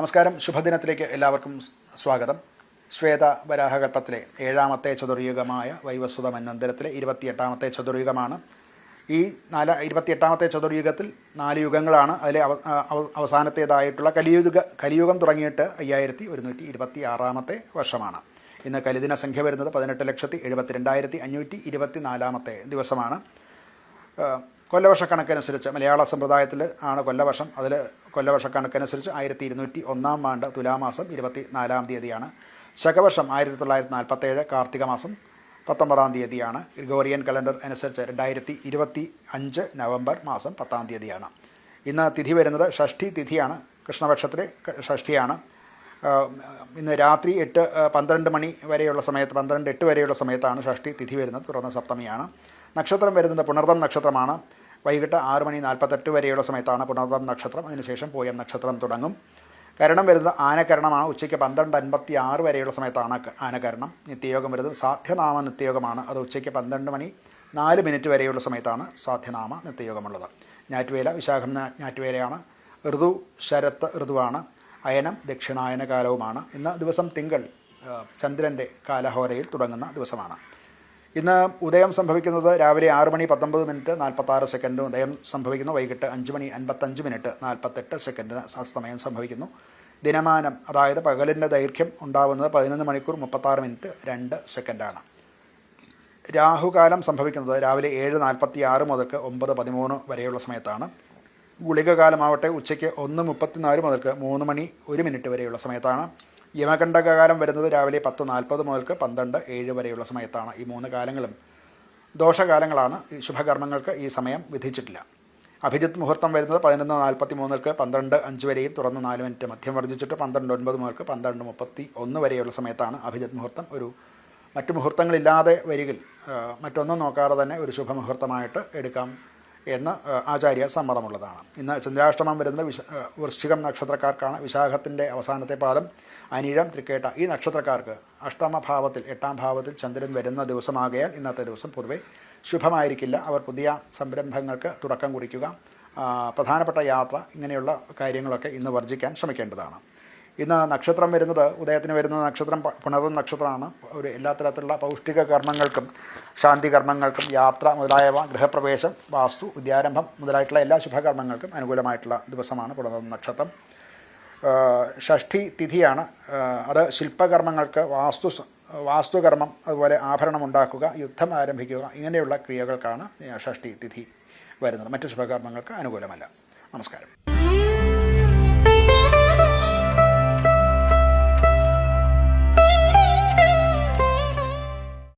നമസ്കാരം. ശുഭദിനത്തിലേക്ക് എല്ലാവർക്കും സ്വാഗതം. ശ്വേത വരാഹകൽപ്പത്തിലെ ഏഴാമത്തെ ചതുർയുഗമായ വൈവസ്വത മന്വന്തരത്തിലെ ഇരുപത്തിയെട്ടാമത്തെ ചതുർയുഗമാണ്. ഈ നാല ഇരുപത്തിയെട്ടാമത്തെ ചതുർയുഗത്തിൽ നാല് യുഗങ്ങളാണ്. അതിലെ അവ അവ- അവസാനത്തേതായിട്ടുള്ള കലിയുഗ കലിയുഗം തുടങ്ങിയിട്ട് അയ്യായിരത്തി ഒരുന്നൂറ്റി ഇരുപത്തി ആറാമത്തെ വർഷമാണ്. ഇന്ന് കലിദിന സംഖ്യ വരുന്നത് പതിനെട്ട് ലക്ഷത്തി എഴുപത്തി രണ്ടായിരത്തി അഞ്ഞൂറ്റി ഇരുപത്തി നാലാമത്തെ ദിവസമാണ് കൊല്ലവർഷക്കണക്കനുസരിച്ച് മലയാള സമ്പ്രദായത്തിൽ ആണ് കൊല്ലവർഷം. അതിൽ കൊല്ലവർഷക്കണക്കനുസരിച്ച് ആയിരത്തി ഇരുന്നൂറ്റി ഒന്നാം ആണ്ട് തുലാമാസം ഇരുപത്തി നാലാം തീയതിയാണ്. ശകവർഷം ആയിരത്തി തൊള്ളായിരത്തി നാൽപ്പത്തേഴ് കാർത്തിക മാസം പത്തൊമ്പതാം തീയതിയാണ്. ഗ്രിഗോറിയൻ കലണ്ടർ അനുസരിച്ച് രണ്ടായിരത്തി ഇരുപത്തി അഞ്ച് നവംബർ മാസം പത്താം തീയതിയാണ്. ഇന്ന് തിഥി വരുന്നത് ഷഷ്ഠി തിഥിയാണ്. കൃഷ്ണപക്ഷത്തിലെ ഷഷ്ഠിയാണ്. ഇന്ന് രാത്രി എട്ട് പന്ത്രണ്ട് മണി വരെയുള്ള സമയത്ത് പന്ത്രണ്ട് എട്ട് വരെയുള്ള സമയത്താണ് ഷഷ്ഠി തിഥി വരുന്നത്. തുടർന്ന് സപ്തമിയാണ്. നക്ഷത്രം വരുന്നത് പുണർദം നക്ഷത്രമാണ്. വൈകിട്ട് ആറ് മണി നാൽപ്പത്തെട്ട് വരെയുള്ള സമയത്താണ് പുണർദം നക്ഷത്രം. അതിനുശേഷം പൂയം നക്ഷത്രം തുടങ്ങും. കരണം വരുന്നത് ആനകരണമാണ്. ഉച്ചയ്ക്ക് പന്ത്രണ്ട് അൻപത്തി ആറ് വരെയുള്ള സമയത്താണ് ആനകരണം. നിത്യയോഗം വരുന്നത് സാധ്യനാമ നിത്യയോഗമാണ്. അത് ഉച്ചയ്ക്ക് പന്ത്രണ്ട് മണി നാല് മിനിറ്റ് വരെയുള്ള സമയത്താണ് സാധ്യനാമ നിത്യയോഗമുള്ളത്. ഞാറ്റുവേല വിശാഖം ഞാറ്റുവേലയാണ്. ഋതു ശരത്ത് ഋതുവാണ്. അയനം ദക്ഷിണായന കാലവുമാണ് ഇന്ന് ദിവസം തിങ്കൾ ചന്ദ്രന്റെ കാലഹോരയിൽ തുടങ്ങുന്ന ദിവസമാണ്. ഇന്ന് ഉദയം സംഭവിക്കുന്നത് രാവിലെ ആറ് മണി പത്തൊമ്പത് മിനിറ്റ് നാൽപ്പത്താറ് സെക്കൻഡും ഉദയം സംഭവിക്കുന്നു വൈകിട്ട് അഞ്ച് മണി അൻപത്തഞ്ച് മിനിറ്റ് നാൽപ്പത്തെട്ട് സെക്കൻഡിന് സമയം സംഭവിക്കുന്നു. ദിനമാനം അതായത് പകലിന്റെ ദൈർഘ്യം ഉണ്ടാവുന്നത് പതിനൊന്ന് മണിക്കൂർ മുപ്പത്താറ് മിനിറ്റ് രണ്ട് സെക്കൻഡാണ്. രാഹുകാലം സംഭവിക്കുന്നത് രാവിലെ ഏഴ് നാൽപ്പത്തി ആറ് മുതൽക്ക് ഒമ്പത് പതിമൂന്ന് വരെയുള്ള സമയത്താണ്. ഗുളികകാലമാവട്ടെ ഉച്ചയ്ക്ക് ഒന്ന് മുപ്പത്തിനാല് മുതൽക്ക് മൂന്ന് മണി ഒരു മിനിറ്റ് വരെയുള്ള സമയത്താണ്. യമകണ്ഠകാലം വരുന്നത് രാവിലെ പത്ത് നാൽപ്പത് മുതൽക്ക് പന്ത്രണ്ട് ഏഴ് വരെയുള്ള സമയത്താണ്. ഈ മൂന്ന് കാലങ്ങളും ദോഷകാലങ്ങളാണ്. ഈ ശുഭകർമ്മങ്ങൾക്ക് ഈ സമയം വിധിച്ചിട്ടില്ല. അഭിജിത്ത് മുഹൂർത്തം വരുന്നത് പതിനൊന്ന് നാൽപ്പത്തി മൂന്നിൽക്ക് പന്ത്രണ്ട് അഞ്ച് വരെയും തുടർന്ന് നാല് മിനിറ്റ് മധ്യം വർദ്ധിച്ചിട്ട് പന്ത്രണ്ട് ഒൻപത് മുതൽക്ക് പന്ത്രണ്ട് മുപ്പത്തി ഒന്ന് വരെയുള്ള സമയത്താണ് അഭിജിത്ത് മുഹൂർത്തം ഒരു മറ്റു മുഹൂർത്തങ്ങളില്ലാതെ വരികിൽ മറ്റൊന്നും നോക്കാതെ തന്നെ ഒരു ശുഭമുഹൂർത്തമായിട്ട് എടുക്കാം. എന്ന് ആചാര്യ സമ്മതമുള്ളതാണ്. ഇന്ന് ചന്ദ്രാഷ്ടമം വരുന്ന വിശ വൃശ്ചികം നക്ഷത്രക്കാർക്കാണ് വിശാഖത്തിന്റെ അവസാനത്തെ പാദം. അനിഴം തൃക്കേട്ട ഈ നക്ഷത്രക്കാർക്ക് അഷ്ടമഭാവത്തിൽ എട്ടാം ഭാവത്തിൽ ചന്ദ്രൻ വരുന്ന ദിവസമാകയാൽ ഇന്നത്തെ ദിവസം പൊതുവെ ശുഭമായിരിക്കില്ല. അവർ പുതിയ സംരംഭങ്ങൾക്ക് തുടക്കം കുറിക്കുക പ്രധാനപ്പെട്ട യാത്ര ഇങ്ങനെയുള്ള കാര്യങ്ങളൊക്കെ ഇന്ന് വർജിക്കാൻ ശ്രമിക്കേണ്ടതാണ്. ഇന്ന് നക്ഷത്രം വരുന്നത് ഉദയത്തിന് വരുന്ന നക്ഷത്രം പുണത നക്ഷത്രമാണ്. ഒരു എല്ലാ തരത്തിലുള്ള പൗഷ്ടിക കർമ്മങ്ങൾക്കും ശാന്തി കർമ്മങ്ങൾക്കും യാത്ര മുതലായവ ഗൃഹപ്രവേശം വാസ്തു വിദ്യാരംഭം മുതലായിട്ടുള്ള എല്ലാ ശുഭകർമ്മങ്ങൾക്കും അനുകൂലമായിട്ടുള്ള ദിവസമാണ് പുണത നക്ഷത്രം. ഷഷ്ഠി തിഥിയാണ്. അത് ശില്പകർമ്മങ്ങൾക്ക് വാസ്തു വാസ്തുകർമ്മം അതുപോലെ ആഭരണം ഉണ്ടാക്കുക യുദ്ധം ആരംഭിക്കുക ഇങ്ങനെയുള്ള ക്രിയകൾക്കാണ് ഷഷ്ഠി തിഥി വരുന്നത്. മറ്റു ശുഭകർമ്മങ്ങൾക്ക് അനുകൂലമല്ല. നമസ്കാരം.